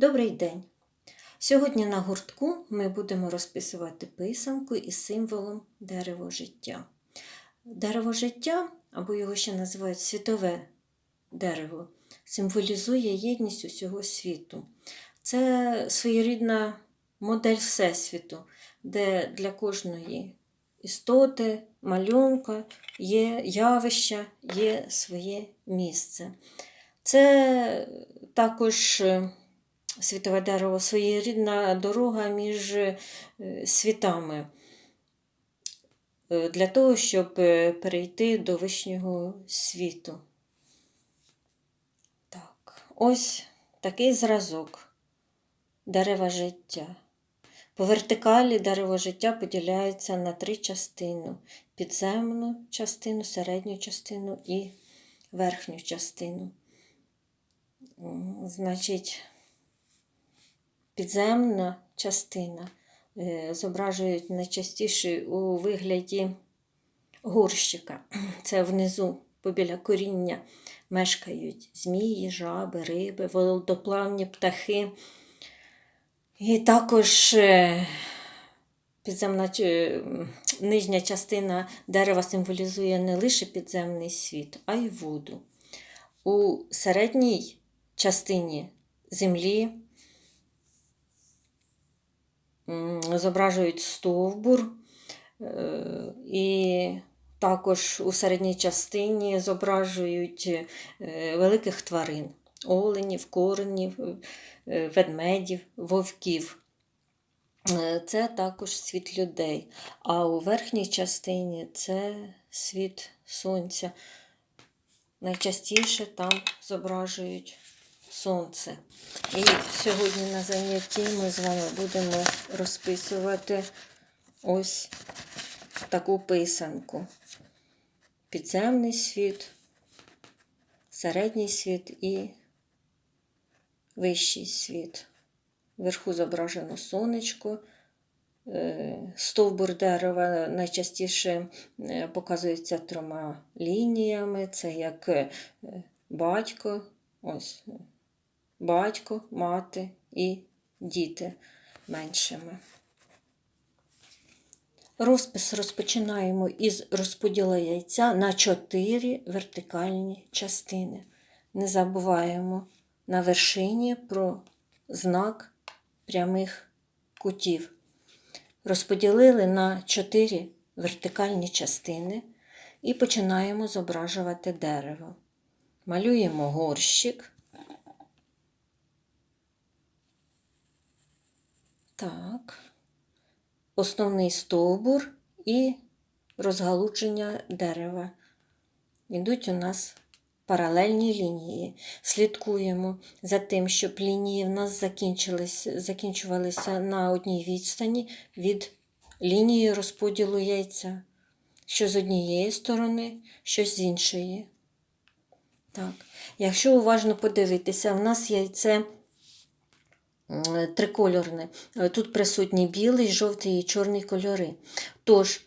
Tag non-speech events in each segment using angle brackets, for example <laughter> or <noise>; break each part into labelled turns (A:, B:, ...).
A: Добрий день! Сьогодні на гуртку ми будемо розписувати писанку із символом дерево життя. Дерево життя, або його ще називають світове дерево, символізує єдність усього світу. Це своєрідна модель Всесвіту, де для кожної істоти, малюнка є явища, є своє місце. Це також е, світове дерево, своєрідна дорога між е, світами е, для того, щоб е, перейти до вишнього світу. Так, ось такий зразок дерева життя. По вертикалі дерево життя поділяється на три частини: підземну частину, середню частину і верхню частину. Значить, підземна частина е, зображують найчастіше у вигляді горщика. <clears throat> Це внизу, побіля коріння, мешкають змії, жаби, риби, водоплавні птахи. І також е, підземна нижня частина дерева символізує не лише підземний світ, а й воду. У середній частині землі зображують стовбур, е, і також у середній частині зображують е, великих тварин оленів, коренів, е, ведмедів, вовків. Це також світ людей. А у верхній частині це світ сонця. Найчастіше там зображують сонце. І сьогодні на занятті ми з вами будемо розписувати ось таку писанку. Підземний світ, середній світ і вищий світ. Вверху зображено сонечко, е, стовбур дерева найчастіше е, показується трьома лініями. Це як е, батько, ось батько, мати і діти меншими. Розпис розпочинаємо із розподілу яйця на чотири вертикальні частини. Не забуваємо на вершині про знак прямих кутів. Розподілили на чотири вертикальні частини і починаємо зображувати дерево. Малюємо горщик. Так. Основний стовбур і розгалудження дерева. Йдуть у нас паралельні лінії. Слідкуємо за тим, щоб лінії в нас закінчувалися на одній відстані від лінії розподілу яйця. Що з однієї сторони, що з іншої. Так. Якщо уважно подивитися, в нас яйце трикольорне. Е, Тут присутні білий, жовтий і чорний кольори. Тож,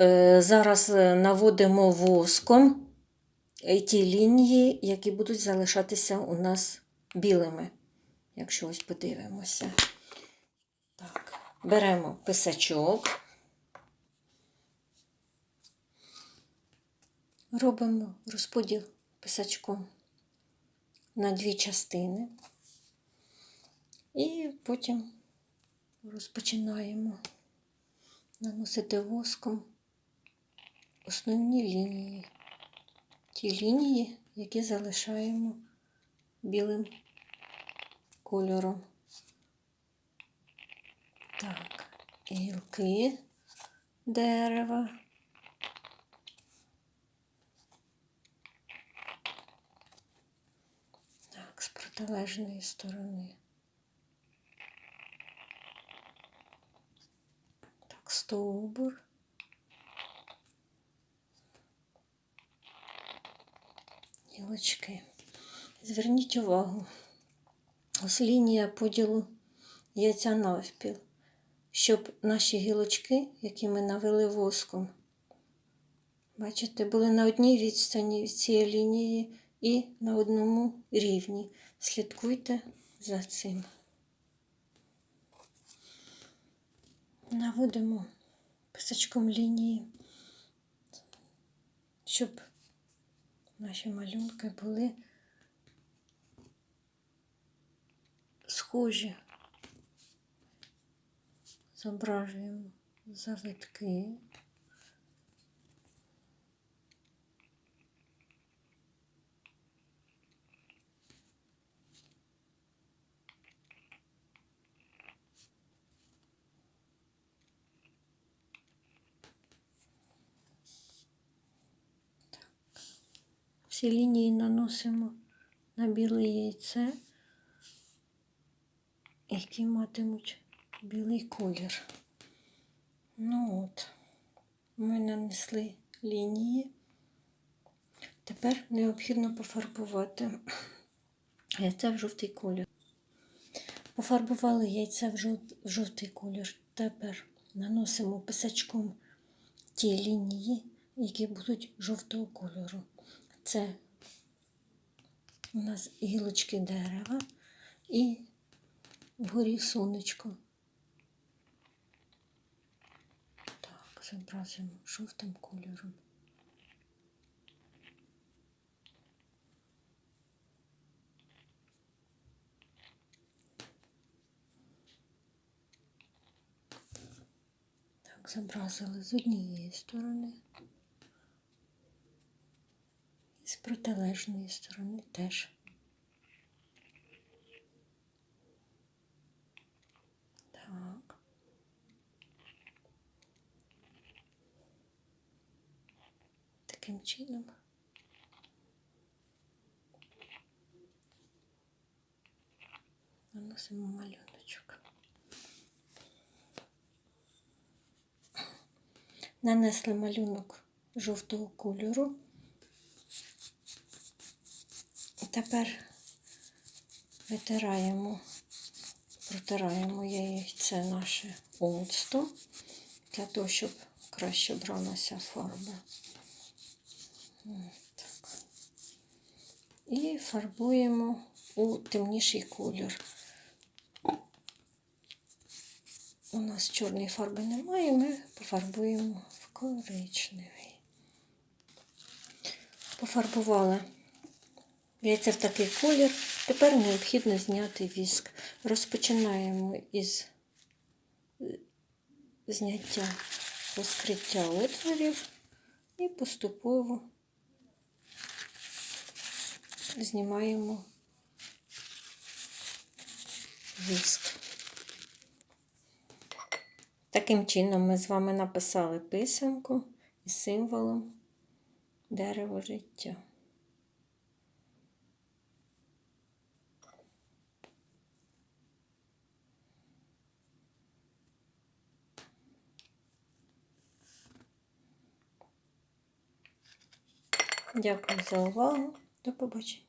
A: е, зараз е, наводимо воском е, ті лінії, які будуть залишатися у нас білими. Якщо ось подивимося. Так, беремо писачок. Робимо розподіл писачком на дві частини. І потім розпочинаємо наносити воском основні лінії. Ті лінії, які залишаємо білим кольором. Так, гілки дерева. Так, з протилежної сторони. Так, стовбур. Гілочки. Зверніть увагу. Ось лінія поділу яйця навпіл, щоб наші гілочки, які ми навели воском, бачите, були на одній відстані від цієї лінії і на одному рівні. Слідкуйте за цим. Наводимо писачком лінії, щоб наші малюнки були схожі. Зображуємо завитки. Всі лінії наносимо на біле яйце, які матимуть білий колір. Ну от, ми нанесли лінії. Тепер необхідно пофарбувати яйце в жовтий колір. Пофарбували яйце в в жовтий колір. Тепер наносимо писачком ті лінії, які будуть жовтого кольору. Це у нас гілочки дерева і вгорі сонечко. Так, зобразимо жовтим кольором. Так, зобразили з однієї сторони. Протилежної сторони теж. Так. Таким чином. Наносимо малюночок. Нанесли малюнок жовтого кольору. І тепер витираємо, протираємо яйце наше оцтом для того, щоб краще бралася фарба. Так. І фарбуємо у темніший колір. У нас чорної фарби немає, ми пофарбуємо в коричневий. Пофарбували Яйця в такий колір. Тепер необхідно зняти віск. Розпочинаємо із е, зняття розкриття отворів і поступово знімаємо віск. Таким чином ми з вами написали писанку із символом дерево життя. Дякую за увагу. До побачення.